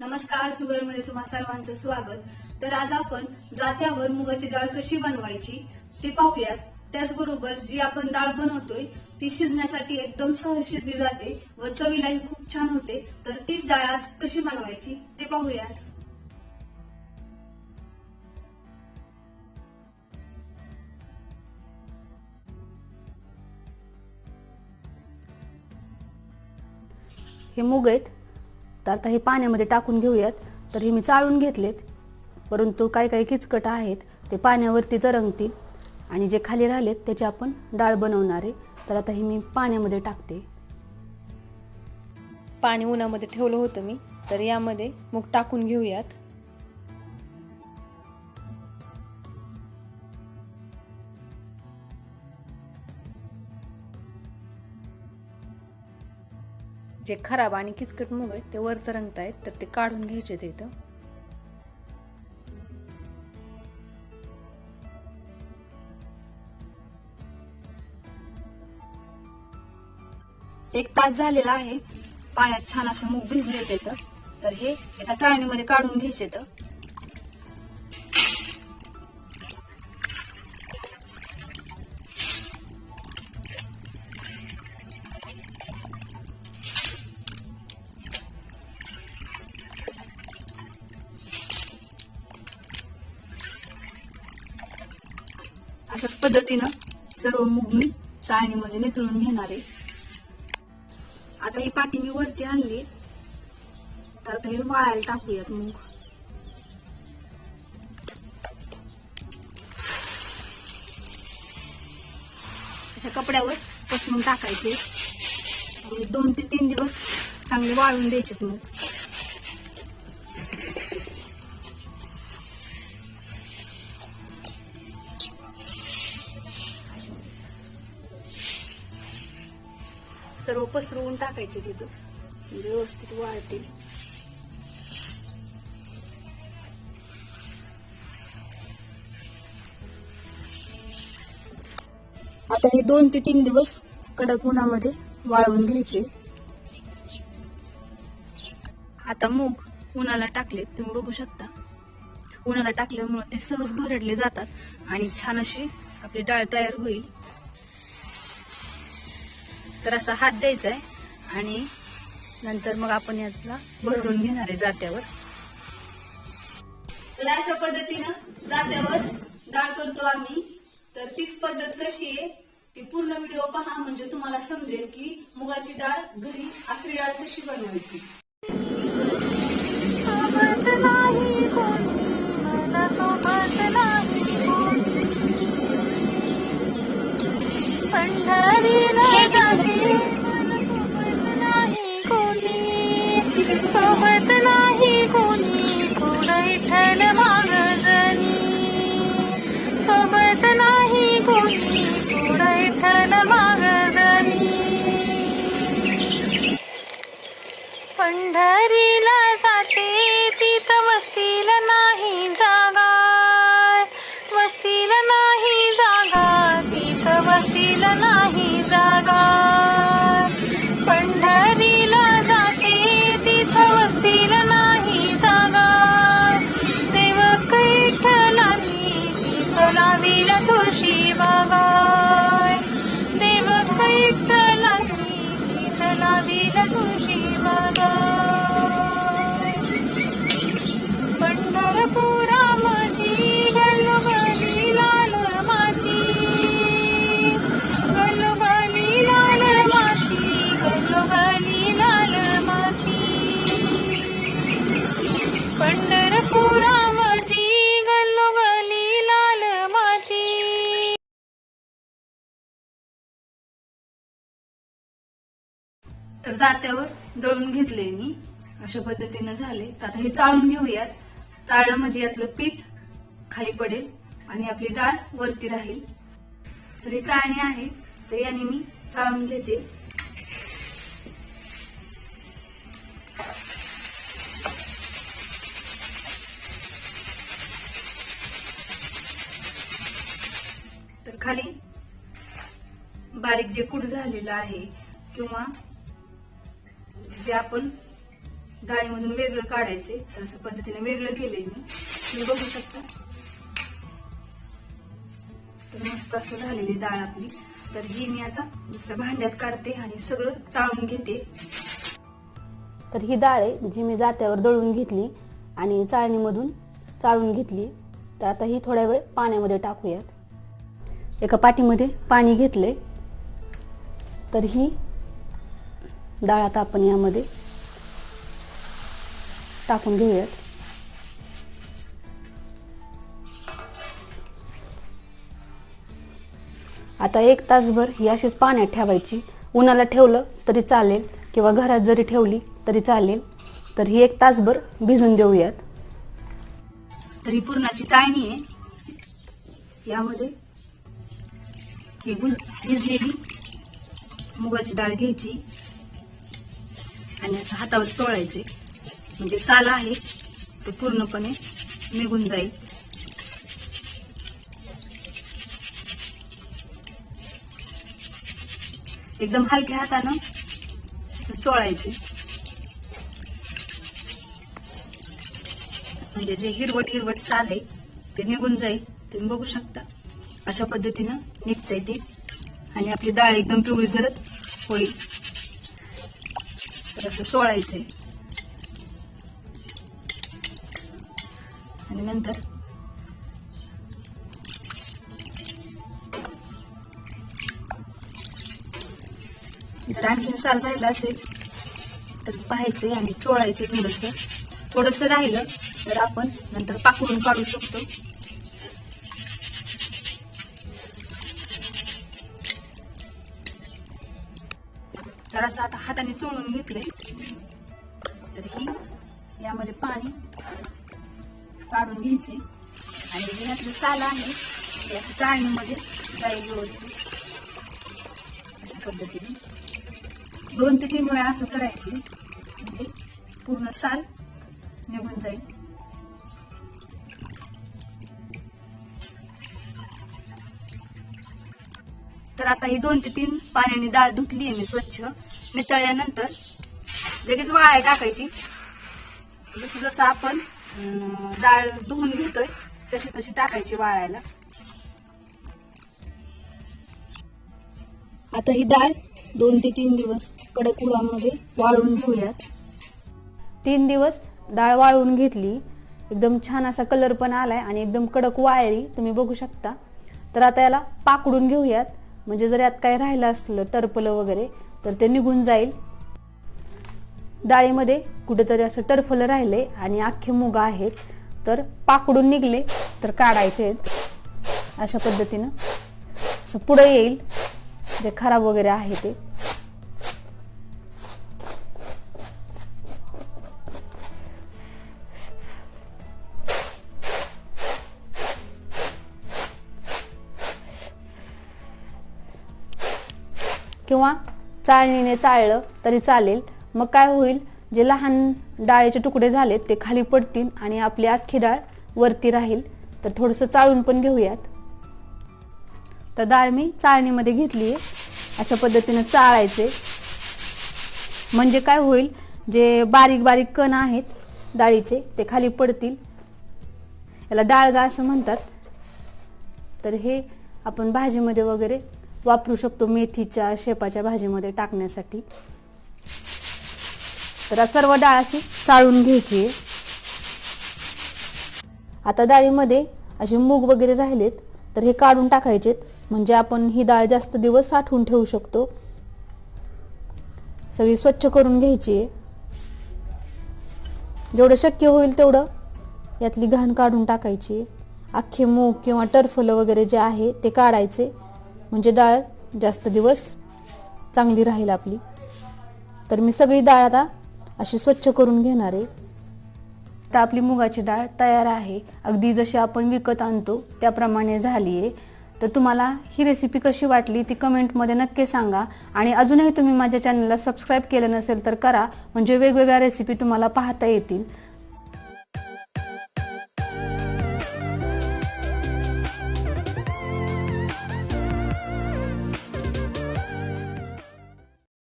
नमस्कार शुगरमध्ये तुम्हा सर्वांचं स्वागत. तर आज आपण जात्यावर मुगाची डाळ कशी बनवायची ते पाहूयात. त्याचबरोबर जी आपण डाळ बनवतोय ती शिजण्यासाठी एकदम सहज शिजली जाते व चवीलाही खूप छान होते. तर तीच डाळ आज कशी बनवायची ते पाहूयात. हे मुग आहेत. तर आता हे पाण्यामध्ये टाकून घेऊयात. तर हे मी चाळून घेतलेत. परंतु काही काही किचकट आहेत ते पाण्यावरती तरंगतील. आणि जे खाली राहिलेत त्याची आपण डाळ बनवणार आहे. तर आता हे मी पाण्यामध्ये टाकते. पाणी उन्हामध्ये ठेवलं होतं मी. तर यामध्ये मूग टाकून घेऊयात. जे खराब आणि किचकट मूग आहेत ते वरचं तरंगत आहेत तर ते काढून घ्यायचे ते इथं. एक तास झालेला आहे. पाण्यात छान असे मूग भिजले तर तर हे एका चाळणीमध्ये काढून घ्यायचे तर अशाच पद्धतीनं सर्व मूग मी चाळणीमध्ये नितळून घेणार आहे. आता ही पाठी मी वरती आणली. तर आता हे वाळायला टाकूयात मूग. अशा कपड्यावर पसरून टाकायचे. दोन ते तीन दिवस चांगले वाळून द्यायचे मूग. सर्व पसरवून टाकायचे तिथं. म्हणजे व्यवस्थित वाळतील. आता हे दोन ते तीन दिवस कडक उन्हामध्ये वाळवून घ्यायचे. आता मूग उन्हाला टाकले तुम्ही बघू शकता. उन्हाला टाकल्यामुळे ते सहज भरडले जातात आणि छान अशी आपली डाळ तयार होईल. तर असा हात द्यायचा आहे. आणि नंतर मग आपण यातला भरून घेणार आहे जात्यावर. तर अशा पद्धतीनं जात्यावर डाळ करतो आम्ही. तर तीच पद्धत कशी आहे ती पूर्ण व्हिडिओ पहा. म्हणजे तुम्हाला समजेल की मुगाची डाळ घरी आखरी डाळ कशी बनवायची. पुढं तर जात्यावर दळून घेतले मी. अशा पद्धतीनं झाले तर आता हे चाळून घेऊयात. चाळलं म्हणजे यातलं पीठ खाली पडेल आणि आपली डाळ वरती राहील. तर ही चाळणी आहे. तर याने मी चाळून घेते. तर खाली बारीक जे कूट झालेलं आहे किंवा जे आपण डाळीमधून वेगळं काढायचे. तर असं पद्धतीने वेगळं केलंय मी. तुम्ही बघू शकता. तर मस्त असं झालेली डाळ आपली. तर ही मी आता दुसऱ्या भांड्यात काढते आणि सगळं चाळून घेते. तर ही डाळ आहे जी मी जात्यावर दळून घेतली आणि चाळणीमधून चाळून घेतली. तर आता ही थोड्या वेळ पाण्यामध्ये टाकूयात. एका पाटीमध्ये पाणी घेतले तर ही डाळ आता आपण यामध्ये टाकून घेऊयात आता एक तासभर ही अशीच पाण्यात ठेवायची. उन्हाला ठेवलं तरी चालेल किंवा घरात जरी ठेवली तरी चालेल. तर ही एक तासभर भिजून देऊयात. तर ही पुरणाची चाळणी आहे. यामध्ये ही भिजलेली मुगाची डाळ घ्यायची आणि असं हातावर चोळायचे. म्हणजे साल आहे ते पूर्णपणे निघून जाईल. एकदम हलक्या हातानं चोळायचे. म्हणजे जे हिरवट हिरवट साल आहे ते निघून जाईल. तुम्ही बघू शकता अशा पद्धतीनं निघतंय ते. आणि आपली डाळ एकदम पिवळी धरत होईल. तर असं सोळायचंय आणि नंतर जर आणखीन साल राहिलं असेल तर पाहायचं आणि चोळायचं थोडस. थोडस राहिलं तर आपण नंतर पाकडून काढू शकतो. तर असं आता हाताने चोळून घेतलंय. तर ही यामध्ये पाणी काढून घ्यायचे. आणि जे साल आहे ते असं चाळणीमध्ये जाईल व्यवस्थित. अशा पद्धतीने. दोन ते तीन वेळा असं करायचे. म्हणजे पूर्ण साल निघून जाईल. तर आता ही दोन ते तीन पाण्याने डाळ धुतली आहे मी स्वच्छ. नितळल्यानंतर लगेच वाळाय टाकायची. जसं जसं आपण डाळ धुवून घेतोय. तशी तशी टाकायची वाळायला. आता ही डाळ दोन ते तीन दिवस कडक उडामध्ये वाळून घेऊयात. तीन दिवस डाळ वाळवून घेतली. एकदम छान असा कलर पण आलाय आणि एकदम कडक वाळली. तुम्ही बघू शकता. तर आता याला पाकडून घेऊयात. म्हणजे जर यात काही राहिलं असलं टरपलं वगैरे तर ते निघून जाईल. डाळीमध्ये कुठेतरी असं टरफलं राहिले आणि अख्खे मुग आहेत तर पाकडून निघले तर काढायचे आहेत. अशा पद्धतीनं असं पुढं येईल. जे खराब वगैरे आहे ते. किंवा चाळणीने चाळलं तरी चालेल. मग काय होईल? जे लहान डाळीचे तुकडे झालेत ते खाली पडतील आणि आपली अख्खी डाळ वरती राहील. तर थोडंसं चाळून पण घेऊयात. तर डाळ मी चाळणीमध्ये घेतली आहे. अशा पद्धतीनं चाळायचे. म्हणजे काय होईल? जे बारीक बारीक कण आहेत डाळीचे ते खाली पडतील. याला डाळगा असं म्हणतात. तर हे आपण भाजीमध्ये वगैरे वापरू शकतो मेथीच्या शेपाच्या भाजीमध्ये टाकण्यासाठी. तर सर्व डाळ अशी चाळून घ्यायची आहे. आता डाळीमध्ये असे मूग वगैरे राहिलेत तर हे काढून टाकायचेत. म्हणजे आपण ही डाळ जास्त दिवस साठवून ठेवू शकतो. सगळी स्वच्छ करून घ्यायची आहे. जेवढं शक्य होईल तेवढं यातली घाण काढून टाकायची अख्खे मूग किंवा टरफलं वगैरे जे आहे ते काढायचे. म्हणजे डाळ जास्त दिवस चांगली राहील आपली. तर मी सगळी डाळ आता अशी स्वच्छ करून घेणारे तर आपली मुगाची डाळ तयार आहे. अगदी जशी आपण विकत आणतो त्याप्रमाणे झाली आहे. तर तुम्हाला ही रेसिपी कशी वाटली ती कमेंटमध्ये नक्की सांगा. आणि अजूनही तुम्ही माझ्या चॅनलला सबस्क्राईब केलं नसेल तर करा. म्हणजे वेगवेगळ्या रेसिपी तुम्हाला पाहता येतील.